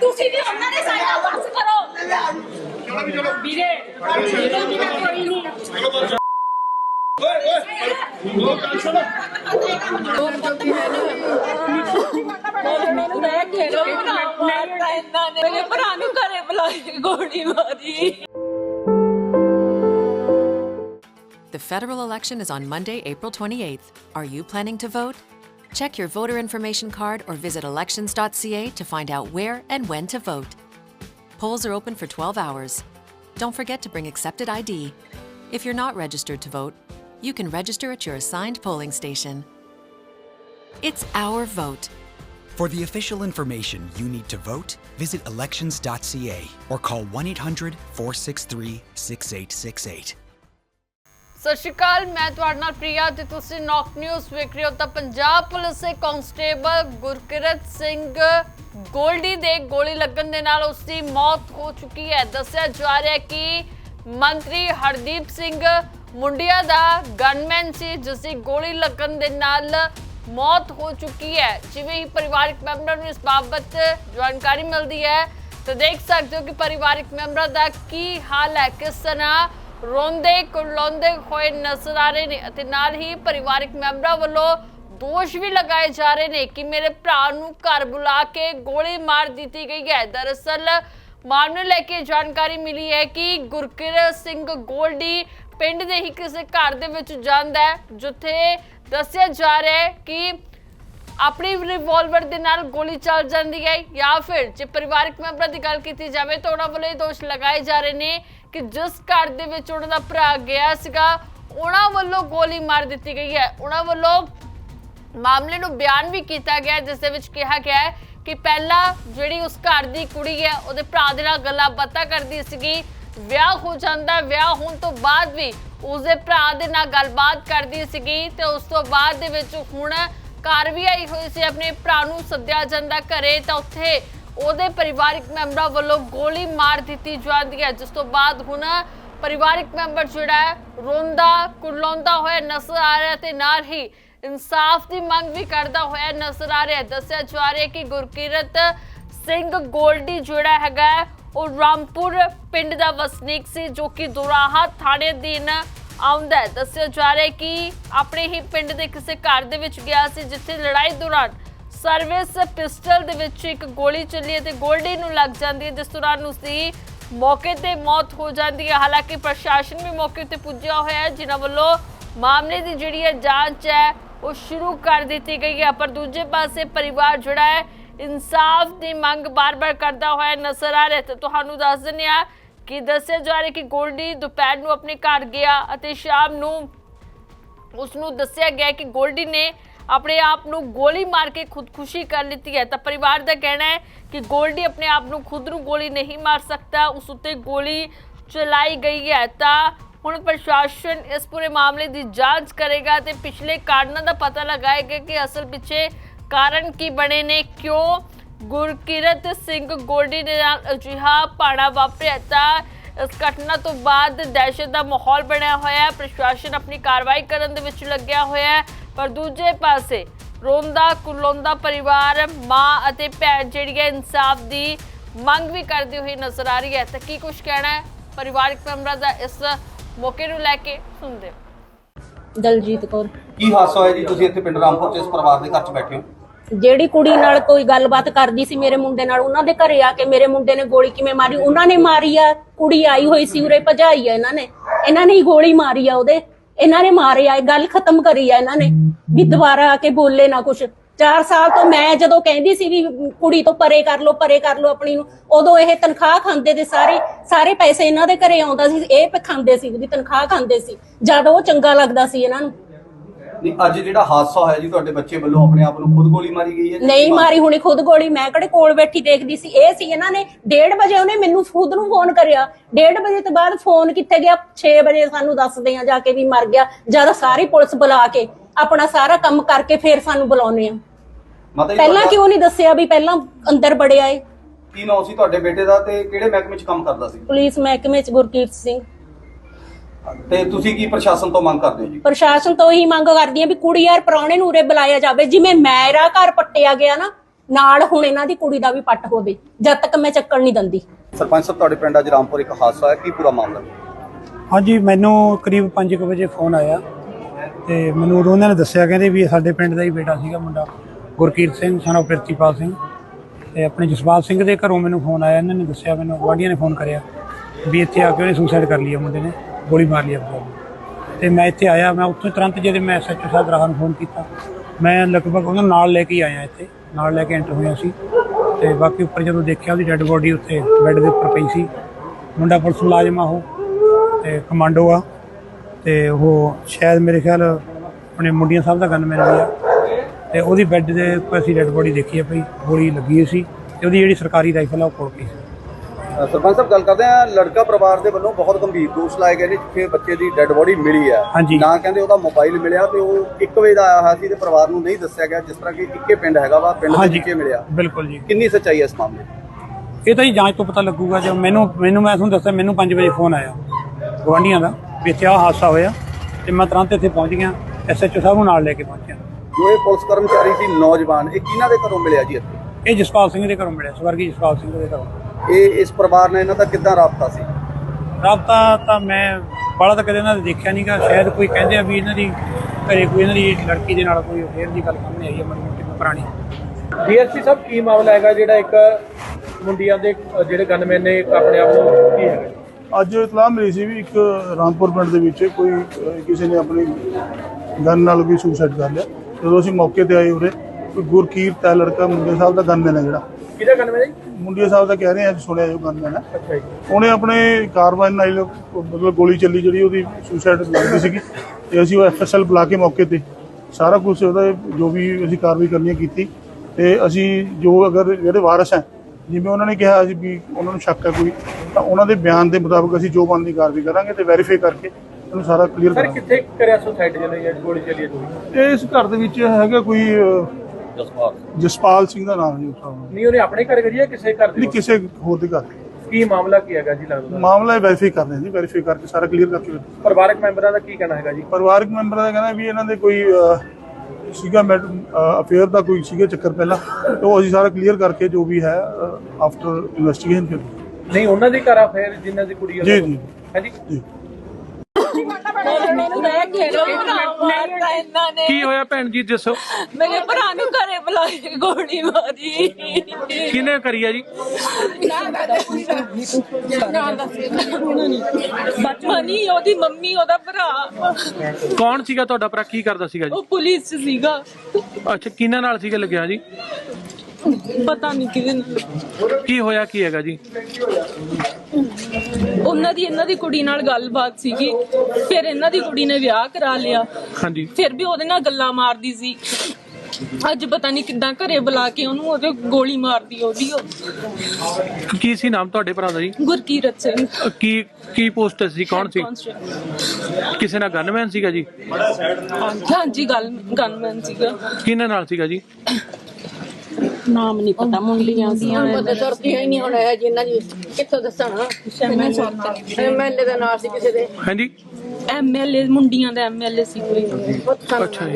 ਤੁਸੀਂ ਵੀ ਉਹਨਾਂ ਦੇ ਸਾਈਡ ਬਸ ਕਰੋ ਵੀਰੇ ਵੀਰੇ ਵੀਰੇ ਕੋਈ ਨਹੀਂ ਮੈਨੂੰ ਰਹਿ ਕੇ ਮਾਰਤਾ ਇਹਨਾਂ ਨੇ ਮੇਰੇ ਭਰਾ ਨੂੰ ਘਰੇ ਬੁਲਾ ਕੇ ਗੋਲੀ ਮਾਰੀ The federal election is on Monday, April 28th. Are you planning to vote? Check your voter information card or visit elections.ca to find out where and when to vote. Polls are open for 12 hours. Don't forget to bring accepted ID. If you're not registered to vote, you can register at your assigned polling station. It's our vote. For the official information you need to vote, visit elections.ca or call 1 800 463 6868. ਸਤਿ ਸ਼੍ਰੀ ਅਕਾਲ, ਮੈਂ ਤੁਹਾਡੇ ਨਾਲ ਪ੍ਰਿਆ ਤੇ ਤੁਸੀਂ ਨੌਕ news ਵੇਖ ਰਹੇ ਹੋ ਤਾਂ ਪੰਜਾਬ ਪੁਲਿਸ ਦੇ ਕਾਂਸਟੇਬਲ ਗੁਰਕਿਰਤ ਸਿੰਘ ਗੋਲਡੀ ਦੇ ਗੋਲੀ ਲੱਗਣ ਦੇ ਨਾਲ ਉਸ ਦੀ ਮੌਤ ਹੋ ਚੁੱਕੀ ਹੈ। ਦੱਸਿਆ ਜਾ ਰਿਹਾ ਹੈ ਕਿ ਮੰਤਰੀ ਹਰਦੀਪ ਸਿੰਘ ਮੁੰਡਿਆ ਦਾ ਗਨਮੈਨ ਸੀ, ਜਿਸ ਦੀ ਗੋਲੀ ਲੱਗਣ ਦੇ ਨਾਲ ਮੌਤ ਹੋ ਚੁੱਕੀ ਹੈ। ਜਿਵੇਂ ਹੀ ਪਰਿਵਾਰਕ ਮੈਂਬਰਾਂ ਨੂੰ ਇਸ ਬਾਬਤ ਜਾਣਕਾਰੀ ਮਿਲਦੀ ਹੈ, ਤਾਂ ਦੇਖ ਸਕਦੇ ਹੋ ਕਿ ਪਰਿਵਾਰਕ ਮੈਂਬਰਾਂ ਦਾ ਕੀ ਹਾਲ ਹੈ, ਕਿਸ ਤਰ੍ਹਾਂ ਰੋਂਦੇ ਕੁਰਲਾਉਂਦੇ ਹੋਏ ਨਜ਼ਰ ਆ ਰਹੇ ਨੇ ਅਤੇ ਨਾਲ ਹੀ ਪਰਿਵਾਰਕ ਮੈਂਬਰਾਂ ਵੱਲੋਂ ਦੋਸ਼ ਵੀ ਲਗਾਏ ਜਾ ਰਹੇ ਨੇ ਕਿ ਮੇਰੇ ਭਰਾ ਨੂੰ ਘਰ ਬੁਲਾ ਕੇ ਗੋਲੀ ਮਾਰ ਦਿੱਤੀ ਗਈ ਹੈ। ਦਰਅਸਲ ਮਾਮਲੇ ਲੈ ਕੇ ਜਾਣਕਾਰੀ ਮਿਲੀ ਹੈ ਕਿ ਗੁਰਕਿਰ ਸਿੰਘ ਗੋਲਡੀ ਪਿੰਡ ਦੇ ਹੀ ਕਿਸੇ ਘਰ ਦੇ ਵਿੱਚ ਜਾਂਦਾ ਹੈ, ਜਿੱਥੇ ਦੱਸਿਆ ਜਾ ਰਿਹਾ ਹੈ ਕਿ ਆਪਣੀ ਰਿਵਾਲਵਰ ਦੇ ਨਾਲ ਗੋਲੀ ਚੱਲ ਜਾਂਦੀ ਹੈ ਜਾਂ ਫਿਰ ਜੇ ਪਰਿਵਾਰਕ ਮੈਂਬਰਾਂ ਦੀ ਗੱਲ ਕੀਤੀ ਜਾਵੇ ਤਾਂ ਉਹਨਾਂ ਵੱਲੋਂ ਇਹ ਦੋਸ਼ ਲਗਾਏ ਜਾ ਰਹੇ ਨੇ ਕਿ ਜਿਸ ਘਰ ਦੇ ਵਿੱਚ ਉਹਨਾਂ ਦਾ ਭਰਾ ਗਿਆ ਸੀਗਾ, ਉਹਨਾਂ ਵੱਲੋਂ ਗੋਲੀ ਮਾਰ ਦਿੱਤੀ ਗਈ ਹੈ। ਉਹਨਾਂ ਵੱਲੋਂ ਮਾਮਲੇ ਨੂੰ ਬਿਆਨ ਵੀ ਕੀਤਾ ਗਿਆ ਜਿਸ ਦੇ ਵਿੱਚ ਕਿਹਾ ਗਿਆ ਹੈ ਕਿ ਪਹਿਲਾਂ ਜਿਹੜੀ ਉਸ ਘਰ ਦੀ ਕੁੜੀ ਹੈ, ਉਹਦੇ ਭਰਾ ਦੇ ਨਾਲ ਗੱਲਾਂ ਬਾਤਾਂ ਕਰਦੀ ਸੀਗੀ। ਵਿਆਹ ਹੋ ਜਾਂਦਾ, ਵਿਆਹ ਹੋਣ ਤੋਂ ਬਾਅਦ ਵੀ ਉਸਦੇ ਭਰਾ ਦੇ ਨਾਲ ਗੱਲਬਾਤ ਕਰਦੀ ਸੀਗੀ ਤੇ ਉਸ ਤੋਂ ਬਾਅਦ ਦੇ ਵਿੱਚ ਹੁਣ ਘਰ ਵੀ ਆਈ ਹੋਈ ਸੀ, ਆਪਣੇ ਭਰਾ ਨੂੰ ਸੱਦਿਆ ਜਾਂਦਾ ਘਰੇ, ਤਾਂ ਉੱਥੇ ਉਹਦੇ ਪਰਿਵਾਰਿਕ ਮੈਂਬਰਾਂ ਵੱਲੋਂ ਗੋਲੀ ਮਾਰ ਦਿੱਤੀ ਜਾਂਦੀ ਹੈ। ਜਿਸ ਤੋਂ ਬਾਅਦ ਹੁਣ ਪਰਿਵਾਰਕ ਮੈਂਬਰ ਜਿਹੜਾ ਹੈ, ਰੋਂਦਾ, ਕੁਰਲਾਉਂਦਾ ਹੋਇਆ ਨਜ਼ਰ ਆ ਰਿਹਾ ਤੇ ਨਾਲ ਹੀ ਇਨਸਾਫ ਦੀ ਮੰਗ ਵੀ ਕਰਦਾ ਹੋਇਆ ਨਜ਼ਰ ਆ ਰਿਹਾ ਦੱਸਿਆ ਜਾ ਰਿਹਾ ਕਿ ਗੁਰਕਿਰਤ ਸਿੰਘ ਗੋਲਡੀ ਜਿਹੜਾ ਹੈਗਾ ਉਹ ਰਾਮਪੁਰ ਪਿੰਡ ਦਾ ਵਸਨੀਕ ਸੀ, ਜੋ ਕਿ ਦੁਰਾਹਾ ਥਾਣੇ ਅਧੀਨ ਆਉਂਦਾ ਹੈ। ਦੱਸਿਆ ਜਾ ਰਿਹਾ ਹੈ ਕਿ ਆਪਣੇ ਹੀ ਪਿੰਡ ਦੇ ਕਿਸੇ ਘਰ ਦੇ ਵਿੱਚ ਗਿਆ ਸੀ, ਜਿੱਥੇ ਲੜਾਈ ਦੌਰਾਨ ਸਰਵਿਸ ਪਿਸਟਲ ਦੇ ਵਿੱਚ ਇੱਕ ਗੋਲੀ ਚੱਲੀ ਅਤੇ ਗੋਲਡੀ ਨੂੰ ਲੱਗ ਜਾਂਦੀ ਹੈ, ਜਿਸ ਦੌਰਾਨ ਉਸ ਦੀ ਮੌਕੇ ਤੇ ਮੌਤ ਹੋ ਜਾਂਦੀ ਹੈ। ਹਾਲਾਂਕਿ ਪ੍ਰਸ਼ਾਸਨ ਵੀ ਮੌਕੇ ਤੇ ਪੁੱਜਿਆ ਹੋਇਆ ਹੈ, ਜਿਨ੍ਹਾਂ ਵੱਲੋਂ ਮਾਮਲੇ ਦੀ ਜਿਹੜੀ ਹੈ ਜਾਂਚ ਹੈ, ਉਹ ਸ਼ੁਰੂ ਕਰ ਦਿੱਤੀ ਗਈ ਹੈ। ਪਰ ਦੂਜੇ ਪਾਸੇ ਪਰਿਵਾਰ ਜਿਹੜਾ ਹੈ, ਇਨਸਾਫ ਦੀ ਮੰਗ ਬਾਰ-ਬਾਰ ਕਰਦਾ ਹੋਇਆ ਨਜ਼ਰ ਆ ਰਿਹਾ ਤੇ ਤੁਹਾਨੂੰ ਦੱਸ ਦਿੰਦੇ ਆ ਕਿ ਦੱਸਿਆ ਜਾ ਰਿਹਾ ਕਿ ਗੋਲਡੀ ਦੁਪਹਿਰ ਨੂੰ ਆਪਣੇ ਘਰ ਗਿਆ ਅਤੇ ਸ਼ਾਮ ਨੂੰ ਉਸ ਨੂੰ ਦੱਸਿਆ ਗਿਆ ਕਿ ਗੋਲਡੀ ਨੇ ਆਪਣੇ ਆਪ ਨੂੰ ਗੋਲੀ ਮਾਰ ਕੇ ਖੁਦਕੁਸ਼ੀ ਕਰ ਲਿੱਤੀ ਹੈ। ਤਾਂ ਪਰਿਵਾਰ ਦਾ ਕਹਿਣਾ ਹੈ ਕਿ ਗੋਲਡੀ ਆਪਣੇ ਆਪ ਨੂੰ ਖੁਦ ਨੂੰ ਗੋਲੀ ਨਹੀਂ ਮਾਰ ਸਕਦਾ, ਉਸ ਉੱਤੇ ਗੋਲੀ ਚਲਾਈ ਗਈ ਹੈ। ਤਾਂ ਹੁਣ ਪ੍ਰਸ਼ਾਸਨ ਇਸ ਪੂਰੇ ਮਾਮਲੇ ਦੀ ਜਾਂਚ ਕਰੇਗਾ ਤੇ ਪਿਛਲੇ ਕਾਰਨਾਂ ਦਾ ਪਤਾ ਲਗਾਏਗਾ ਕਿ ਅਸਲ ਪਿੱਛੇ ਕਾਰਨ ਕੀ ਬਣੇ ਨੇ, ਕਿਉਂ ਗੁਰਕਿਰਤ ਸਿੰਘ ਗੋਲਡੀ ਦੇ ਨਾਲ ਅਜਿਹਾ ਪਾਣਾ ਵਾਪਰਿਆ ਤਾਂ ਇਸ ਘਟਨਾ ਤੋਂ ਬਾਅਦ ਦਹਿਸ਼ਤ ਦਾ ਮਾਹੌਲ ਬਣਿਆ ਹੋਇਆ ਹੈ। ਪ੍ਰਸ਼ਾਸਨ ਆਪਣੀ ਕਾਰਵਾਈ ਕਰਨ ਦੇ ਵਿੱਚ ਲੱਗਿਆ ਹੋਇਆ ਹੈ। ਪਰ ਦੂਜੇ ਪਾਸੇ ਰੋਂਦਾ ਕੁਲੋਂਦਾ ਪਰਿਵਾਰ ਮਾਂ ਅਤੇ ਭੈਣ ਜਿਹੜੀ ਹੈ ਇਨਸਾਫ ਦੀ ਮੰਗ ਵੀ ਕਰਦੀ ਹੋਈ ਨਜ਼ਰ ਆ ਰਹੀ ਹੈ। ਤਾਂ ਕੀ ਕੁਝ ਕਹਿਣਾ ਹੈ? ਪਰਿਵਾਰਕ ਮੈਂਬਰਾਂ ਦਾ ਇਸ ਮੌਕੇ ਨੂੰ ਲੈ ਕੇ ਸੁਣਦੇ ਹਾਂ। ਦਲਜੀਤ ਕੌਰ। ਕੀ ਹਾਦਸਾ ਹੋਇਆ ਜੀ? ਤੁਸੀਂ ਇੱਥੇ ਪਿੰਡ ਰਾਮਪੁਰ ਚ ਇਸ ਪਰਿਵਾਰ ਦੇ ਘਰ ਚ ਬੈਠੇ ਹੋ। ਜਿਹੜੀ ਕੁੜੀ ਨਾਲ ਕੋਈ ਗੱਲਬਾਤ ਕਰਦੀ ਸੀ ਮੇਰੇ ਮੁੰਡੇ ਨਾਲ, ਉਹਨਾਂ ਦੇ ਘਰੇ ਆ ਕੇ ਮੇਰੇ ਮੁੰਡੇ ਨੇ ਗੋਲੀ ਕਿਵੇਂ ਮਾਰੀ? ਉਹਨਾਂ ਨੇ ਮਾਰੀ ਆ, ਕੁੜੀ ਆਈ ਹੋਈ ਸੀ, ਉਰੇ ਭਜਾਈ ਆ ਇਹਨਾਂ ਨੇ। ਇਹਨਾਂ ਨੇ ਹੀ ਗੋਲੀ ਮਾਰੀ ਆ ਉਹਦੇ। ਇਹਨਾਂ ਨੇ ਮਾਰਿਆ, ਇਹ ਗੱਲ ਖਤਮ ਕਰੀ ਆ ਇਹਨਾਂ ਨੇ ਵੀ ਦੁਬਾਰਾ ਆ ਕੇ ਬੋਲੇ ਨਾ ਕੁਛ। 4 ਸਾਲ ਤੋਂ ਮੈਂ ਜਦੋਂ ਕਹਿੰਦੀ ਸੀ ਵੀ ਕੁੜੀ ਤੋਂ ਪਰੇ ਕਰ ਲੋ ਪਰੇ ਕਰ ਲੋ ਆਪਣੀ ਨੂੰ, ਉਦੋਂ ਇਹ ਤਨਖਾਹ ਖਾਂਦੇ ਤੇ ਸਾਰੇ ਸਾਰੇ ਪੈਸੇ ਇਹਨਾਂ ਦੇ ਘਰੇ ਆਉਂਦਾ ਸੀ, ਇਹ ਖਾਂਦੇ ਸੀ, ਉਹਦੀ ਤਨਖਾਹ ਖਾਂਦੇ ਸੀ। ਜਦ ਉਹ ਚੰਗਾ ਲੱਗਦਾ ਸੀ ਇਹਨਾਂ ਨੂੰ। ਨਹੀਂ ਅੱਜ ਜਿਹੜਾ ਹਾਦਸਾ ਹੋਇਆ ਜੀ ਤੁਹਾਡੇ ਬੱਚੇ ਵੱਲੋਂ ਆਪਣੇ ਆਪ ਨੂੰ ਖੁਦ ਗੋਲੀ ਮਾਰੀ ਗਈ ਹੈ ਜੀ? ਨਹੀਂ ਮਾਰੀ ਹੁਣੀ ਖੁਦ ਗੋਲੀ। ਮੈਂ ਕਿਹੜੇ ਕੋਲ ਬੈਠੀ ਦੇਖਦੀ ਸੀ? ਇਹ ਸੀ ਇਹਨਾਂ ਨੇ 1:30 ਵਜੇ ਉਹਨੇ ਮੈਨੂੰ ਖੁਦ ਨੂੰ ਫੋਨ ਕਰਿਆ। 1:30 ਵਜੇ ਤੋਂ ਬਾਅਦ ਫੋਨ ਕਿੱਥੇ ਗਿਆ? 6 ਵਜੇ ਸਾਨੂੰ ਦੱਸਦੇ ਆ ਜਾ ਕੇ ਵੀ ਮਰ ਗਿਆ। ਜਦ ਸਾਰੀ ਪੁਲਿਸ ਬੁਲਾ ਕੇ ਆਪਣਾ ਸਾਰਾ ਕੰਮ ਕਰਕੇ ਫੇਰ ਸਾਨੂੰ ਬੁਲਾਉਨੇ ਆ। ਮਾਤਾ ਜੀ ਪਹਿਲਾਂ ਤੁਹਾਡਾ ਕਿਉਂ ਨਹੀਂ ਦੱਸਿਆ ਵੀ ਪਹਿਲਾਂ ਅੰਦਰ ਬੜਿਆ ਏ? ਕੀ ਨਾਮ ਸੀ ਤੁਹਾਡੇ ਬੇਟੇ ਦਾ ਤੇ ਕਿਹੜੇ ਮਹਿਕਮੇ ਚ ਕੰਮ ਕਰਦਾ ਸੀ? ਪੁਲਿਸ ਮਹਿਕਮੇ ਚ ਗੁਰਕੀਰਤ ਸਿੰਘ। ਤੇ ਤੁਸੀਂ ਕੀ ਪ੍ਰਸ਼ਾਸਨ ਤੋਂ ਮੰਗ ਕਰਦੇ ਹੋ ਜੀ? ਪ੍ਰਸ਼ਾਸਨ ਤੋਂ ਇਹੀ ਮੰਗ ਕਰਦੀ ਆ ਵੀ ਕੁੜੀ ਯਾਰ ਪ੍ਰਾਹੁਣੇ ਨੂੰ ਉਰੇ ਬੁਲਾਇਆ ਜਾਵੇ। ਜਿਵੇਂ ਮੇਰਾ ਘਰ ਪੱਟਿਆ ਗਿਆ ਨਾ ਨਾਲ ਹੁਣ ਇਹਨਾਂ ਦੀ ਕੁੜੀ ਦਾ ਵੀ ਪੱਟ ਹੋਵੇ ਜਦ ਤੱਕ ਮੈਂ ਚੱਕਣ ਨਹੀਂ ਦਿੰਦੀ। ਸਰਪੰਚ ਸਾਹਿਬ ਤੁਹਾਡੇ ਪਿੰਡ ਅੱਜ ਰਾਮਪੁਰ ਇੱਕ ਹਾਦਸਾ ਹੈ ਕੀ ਪੂਰਾ ਮਾਮਲਾ? ਹਾਂਜੀ ਮੈਨੂੰ ਕਰੀਬ 5 ਵਜੇ ਫੋਨ ਆਇਆ ਤੇ ਮੈਨੂੰ ਉਦੋਂ ਉਹਨਾਂ ਨੇ ਦੱਸਿਆ ਕਹਿੰਦੇ ਵੀ ਸਾਡੇ ਪਿੰਡ ਦਾ ਹੀ ਬੇਟਾ ਸੀਗਾ ਮੁੰਡਾ ਗੁਰਕੀਰਤ ਸਿੰਘ ਸਾਨੂੰ ਪ੍ਰਿਤੀਪਾਲ ਸਿੰਘ। ਤੇ ਆਪਣੇ ਜਸਪਾਲ ਸਿੰਘ ਦੇ ਘਰੋਂ ਮੈਨੂੰ ਫੋਨ ਆਇਆ ਇਹਨਾਂ ਨੇ ਦੱਸਿਆ ਮੈਨੂੰ ਗੁਆਂਢੀਆਂ ਨੇ ਫੋਨ ਕਰਿਆ ਵੀ ਇੱਥੇ ਆ ਕੇ ਉਹਨੇ ਸੁਸਾਈਡ ਕਰ ਲਿਆ ਮੁੰਡੇ ਨੇ। ਗੋਲੀ ਮਾਰ ਲਈ ਆਪਣੇ। ਆਪ ਤੇ ਮੈਂ ਇੱਥੇ ਆਇਆ, ਮੈਂ ਉੱਥੋਂ ਤੁਰੰਤ ਜਦੋਂ ਮੈਂ ਐਸਐਚਓ ਸਾਹਿਬ ਰਾਹ ਨੂੰ ਫੋਨ ਕੀਤਾ, ਮੈਂ ਲਗਭਗ ਉਹਨਾਂ ਨੂੰ ਨਾਲ ਲੈ ਕੇ ਹੀ ਆਇਆ ਇੱਥੇ, ਨਾਲ ਲੈ ਕੇ ਐਂਟਰ ਹੋਇਆ ਸੀ। ਤੇ ਬਾਕੀ ਉੱਪਰ ਜਦੋਂ ਦੇਖਿਆ ਉਹਦੀ ਡੈੱਡ ਬੋਡੀ ਉੱਥੇ ਬੈੱਡ ਦੇ ਉੱਪਰ ਪਈ ਸੀ। ਮੁੰਡਾ ਪੁਲਿਸ ਮੁਲਾਜ਼ਮ ਆ ਉਹ, ਤੇ ਕਮਾਂਡੋ ਆ। ਤੇ ਉਹ ਸ਼ਾਇਦ ਮੇਰੇ ਖਿਆਲ ਆਪਣੇ ਮੁੰਡੀਆਂ ਸਾਹਿਬ ਦਾ ਗਨਮੈਨ ਵੀ ਆ। ਤੇ ਉਹਦੀ ਬੈੱਡ ਦੇ ਉੱਪਰ ਅਸੀਂ ਡੈੱਡ ਬੋਡੀ ਦੇਖੀ ਆ ਪਈ ਗੋਲੀ ਲੱਗੀ ਸੀ। ਤੇ ਉਹਦੀ ਜਿਹੜੀ ਸਰਕਾਰੀ ਰਾਈਫਲ ਆ ਉਹ ਕੋਲ ਪਈ ਸੀ। ਸਰਪੰਚ ਸਾਹਿਬ ਗੱਲ ਕਰਦੇ ਆ ਲੜਕਾ ਪਰਿਵਾਰ ਦੇ ਵੱਲੋਂ ਬਹੁਤ ਗੰਭੀਰ ਦੋਸ਼ ਲਾਏ ਗਏ ਨੇ ਜਿੱਥੇ ਬੱਚੇ ਦੀ ਡੈੱਡ ਬੋਡੀ ਮਿਲੀ ਆ ਹਾਂਜੀ। ਨਾ ਕਹਿੰਦੇ ਉਹਦਾ ਮੋਬਾਈਲ ਮਿਲਿਆ ਤੇ ਉਹ 1 ਵਜੇ ਦਾ ਆਇਆ ਹੋਇਆ ਸੀ ਤੇ ਪਰਿਵਾਰ ਨੂੰ ਨਹੀਂ ਦੱਸਿਆ ਗਿਆ ਜਿਸ ਤਰ੍ਹਾਂ ਕਿ ਇੱਕੇ ਪਿੰਡ ਹੈਗਾ ਵਾ ਪਿੰਡ ਦੇ ਹਾਂਜੀ। ਵਿੱਚੇ ਮਿਲਿਆ। ਬਿਲਕੁਲ ਜੀ। ਕਿੰਨੀ ਸੱਚਾਈ ਹੈ ਇਸ ਮਾਮਲੇ 'ਚ? ਇਹ ਤਾਂ ਜੀ ਜਾਂਚ ਤੋਂ ਪਤਾ ਲੱਗੂਗਾ ਜਦੋਂ ਮੈਨੂੰ ਮੈਨੂੰ ਮੈਂ ਤੁਹਾਨੂੰ ਦੱਸਿਆ ਮੈਨੂੰ 5 ਵਜੇ ਫੋਨ ਆਇਆ ਗਵਾਂਢੀਆਂ ਦਾ ਵੀ ਇੱਥੇ ਆਹ ਹਾਦਸਾ ਹੋਇਆ ਤੇ ਮੈਂ ਤੁਰੰਤ ਇੱਥੇ ਪਹੁੰਚ ਗਿਆ ਐਸਐਚਓ ਸਾਹਿਬ ਨੂੰ ਨਾਲ ਲੈ ਕੇ ਪਹੁੰਚਿਆ। ਜੋ ਇਹ ਪੁਲਿਸ ਕਰਮਚਾਰੀ ਸੀ ਨੌਜਵਾਨ ਇਹ ਕਿਹਨਾਂ ਦੇ ਘਰੋਂ ਮਿਲਿਆ ਜੀ ਇੱਥੇ? ਇਹ ਜਸਪਾਲ ਸਿੰਘ ਦੇ ਘਰੋਂ ਮਿਲਿਆ ਸਵਰਗੀ ਜਸਪਾਲ ਸਿੰਘ ਦੇ ਘਰੋਂ। ਇਹ ਇਸ ਪਰਿਵਾਰ ਨਾਲ ਇਹਨਾਂ ਦਾ ਕਿੱਦਾਂ ਰਾਬਤਾ ਸੀ? ਰਾਬਤਾ ਤਾਂ ਮੈਂ ਬਾਲਾ ਤਾਂ ਕਦੇ ਇਹਨਾਂ ਦੇ ਦੇਖਿਆ ਨਹੀਂਗਾ ਸ਼ਾਇਦ ਕੋਈ ਕਹਿੰਦੇ ਆ ਵੀ ਇਹਨਾਂ ਦੀ ਘਰੇ ਕੋਈ ਇਹਨਾਂ ਦੀ ਲੜਕੀ ਦੇ ਨਾਲ ਕੋਈ ਅਫੇਅਰ ਦੀ ਗੱਲ ਸਾਹਮਣੇ ਆਈ ਹੈ ਮਾੜੀ ਮੋਟੀ ਪੁਰਾਣੀ। ਡੀਐਸਪੀ ਸਾਹਿਬ ਕੀ ਮਾਮਲਾ ਹੈਗਾ? ਜਿਹੜਾ ਇੱਕ ਮੁੰਡਿਆਂ ਦੇ ਜਿਹੜੇ ਗਨਮੈਨ ਨੇ ਆਪਣੇ ਆਪ ਨੂੰ ਕੀ ਹੈਗਾ? ਅੱਜ ਇਤਲਾਹ ਮਿਲੀ ਸੀ ਵੀ ਇੱਕ ਰਾਮਪੁਰ ਪਿੰਡ ਦੇ ਵਿੱਚ ਕੋਈ ਕਿਸੇ ਨੇ ਆਪਣੀ ਗਨ ਨਾਲ ਵੀ ਸੁਸਾਈਡ ਕਰ ਲਿਆ। ਜਦੋਂ ਅਸੀਂ ਮੌਕੇ ਤੇ ਆਏ ਉਰੇ ਗੁਰਕੀਰਤ ਹੈ ਲੜਕਾ ਮੁੰਡੇ ਸਾਹਿਬ ਦਾ ਗਨਮੈਨ ਹੈ ਜਿਹੜਾ। ਕਿਹਦਾ ਗਨਮੈਨ ਹੈ ਜੀ? ਮੁੰਡੇ ਸਾਹਿਬ ਦਾ ਕਹਿ ਰਹੇ ਆ ਸੁਣਿਆ ਜੋ ਗਨਮੈਨ ਹੈ। ਅੱਛਾ ਜੀ। ਉਹਨੇ ਆਪਣੇ ਕਾਰਵਾਈ ਨਾਲ ਮਤਲਬ ਗੋਲੀ ਚੱਲੀ ਜਿਹੜੀ ਉਹਦੀ ਸੁਸਾਈਡ ਲੱਗਦੀ ਸੀਗੀ। ਤੇ ਅਸੀਂ ਉਹ ਐਫਐਸਐਲ ਬੁਲਾ ਕੇ ਮੌਕੇ ਤੇ ਸਾਰਾ ਕੁਝ ਉਹਦਾ ਜੋ ਵੀ ਅਸੀਂ ਕਾਰਵਾਈ ਕਰਨੀ ਕੀਤੀ। ਤੇ ਅਸੀਂ ਜੋ ਅਗਰ ਜਿਹੜੇ ਵਾਰਸ ਹੈ ਜਿਵੇਂ ਉਹਨਾਂ ਨੇ ਕਿਹਾ ਸੀ ਵੀ ਉਹਨਾਂ ਨੂੰ ਸ਼ੱਕ ਹੈ ਕੋਈ ਤਾਂ ਉਹਨਾਂ ਦੇ ਬਿਆਨ ਦੇ ਮੁਤਾਬਕ ਅਸੀਂ ਜੋ ਬਣਦੀ ਕਾਰਵਾਈ ਕਰਾਂਗੇ ਤੇ ਵੈਰੀਫਾਈ ਕਰਕੇ ਉਹਨੂੰ ਸਾਰਾ ਕਲੀਅਰ ਸਰ ਕਰਾਂਗੇ। ਕਿੱਥੇ ਕਰਿਆ ਸੁਸਾਈਡ ਜਿਹਨੇ ਜਾਂ ਗੋਲੀ ਚੱਲੀ ਹੈ? ਦੋਈ ਇਹ ਇਸ ਘਰ ਦੇ ਵਿੱਚ ਹੈਗਾ ਕੋਈ ਜਸਪਾਲ ਜਸਪਾਲ ਸਿੰਘ ਦਾ ਨਾਮ ਜੀ ਉਸ ਦਾ ਨਹੀਂ ਉਹਨੇ ਆਪਣੇ ਘਰ ਕਰੀ ਹੈ ਕਿਸੇ ਘਰ ਦੇ ਨਹੀਂ ਕਿਸੇ ਹੋਰ ਦੇ ਘਰ। ਕੀ ਮਾਮਲਾ ਕੀ ਹੈਗਾ ਜੀ ਲੱਗਦਾ? ਮਾਮਲਾ ਵੈਰੀਫਾਈ ਕਰ ਰਹੇ ਹਾਂ ਜੀ ਵੈਰੀਫਾਈ ਕਰਕੇ ਸਾਰਾ ਕਲੀਅਰ ਕਰਕੇ ਪਰਿਵਾਰਕ ਮੈਂਬਰਾਂ ਦਾ ਕੀ ਕਹਿਣਾ ਹੈਗਾ ਜੀ? ਪਰਿਵਾਰਕ ਮੈਂਬਰਾਂ ਦਾ ਕਹਿਣਾ ਵੀ ਇਹਨਾਂ ਦੇ ਕੋਈ ਸੀਗਾ ਅਫੇਅਰ ਦਾ ਕੋਈ ਸੀਗਾ ਚੱਕਰ ਪਹਿਲਾਂ ਤੇ ਉਹ ਅਸੀਂ ਸਾਰਾ ਕਲੀਅਰ ਕਰਕੇ ਜੋ ਵੀ ਹੈ ਆਫਟਰ ਇਨਵੈਸਟੀਗੇਸ਼ਨ ਫਿਰ। ਨਹੀਂ ਉਹਨਾਂ ਦੇ ਘਰ ਆ ਫਿਰ ਜਿਨ੍ਹਾਂ ਦੀ ਕੁੜੀ ਜੀ ਜੀ। ਹਾਂਜੀ ਜੀ। ਮੈਨੂੰ ਰਹਿ ਕੇ ਮਾਰਤਾ ਇਹਨਾਂ ਨੇ? ਕੀ ਹੋਇਆ ਭੈਣ ਜੀ ਦੱਸੋ? ਮੇਰੇ ਭਰਾ ਨੂੰ ਘਰੇ ਬੁਲਾ ਕੇ ਗੋਲੀ ਮਾਰੀ। ਕਿਹਨੇ ਕਰੀ ਆ ਜੀ? ਮਨੀ ਉਹਦੀ ਮੰਮੀ ਉਹਦਾ ਭਰਾ। ਕੌਣ ਸੀਗਾ ਤੁਹਾਡਾ ਭਰਾ? ਕੀ ਕਰਦਾ ਸੀਗਾ ਜੀ? ਉਹ ਪੁਲਿਸ 'ਚ ਸੀਗਾ। ਅੱਛਾ ਕਿਹਨਾਂ ਨਾਲ ਸੀਗਾ ਲੱਗਿਆ ਜੀ? ਪਤਾ ਨਹੀਂ ਕਿਹਦੇ ਨਾਲ। ਕੀ ਹੋਇਆ ਕੀ ਹੈਗਾ ਜੀ? ਉਹਨਾਂ ਦੀ ਇਹਨਾਂ ਦੀ ਕੁੜੀ ਨਾਲ ਗੱਲਬਾਤ ਸੀਗੀ। ਫਿਰ ਇਹਨਾਂ ਦੀ ਕੁੜੀ ਨੇ ਵਿਆਹ ਕਰਾ ਲਿਆ। ਹਾਂਜੀ। ਫਿਰ ਵੀ ਉਹਦੇ ਨਾਲ ਗੱਲਾਂ ਮਾਰਦੀ ਸੀ। ਅੱਜ ਪਤਾ ਨਹੀਂ ਕਿੱਦਾਂ ਘਰੇ ਬੁਲਾ ਕੇ ਉਹਨੂੰ ਉਹਦੇ ਗੋਲੀ ਮਾਰਦੀ ਉਹਦੀ। ਉਹ। ਕੀ ਸੀ ਨਾਮ ਤੁਹਾਡੇ ਭਰਾ ਦਾ ਜੀ? ਗੁਰਕੀਰਤ ਸਿੰਘ। ਅ, ਕੀ ਕੀ ਪੋਸਟ ਸੀ? ਕੌਣ ਸੀ। ਕਿਸੇ ਨਾਲ ਗਨਮੈਨ ਸੀਗਾ ਜੀ? ਹਾਂਜੀ ਗੱਲ ਗਨਮੈਨ ਸੀਗਾ। ਕਿਹਨਾਂ ਨਾਲ ਸੀਗਾ ਜੀ? ਨਾਮ ਨਹੀਂ ਪਤਾ ਮੁੰਡੀਆਂ ਦੀਆਂ ਪਤਾ ਤੁਰਦੀਆਂ ਹੀ ਨਹੀਂ ਹੁਣ ਇਹ ਜਿੰਨਾਂ ਦੀ ਕਿੱਥੋਂ ਦੱਸਣਾ? ਐਮਐਲਏ ਦਾ ਨਾਂ ਸੀ ਕਿਸੇ ਦੇ। ਹਾਂਜੀ। ਐਮਐਲਏ ਮੁੰਡੀਆਂ ਦਾ ਐਮਐਲਏ ਸੀ ਕੋਈ। ਅੱਛਾ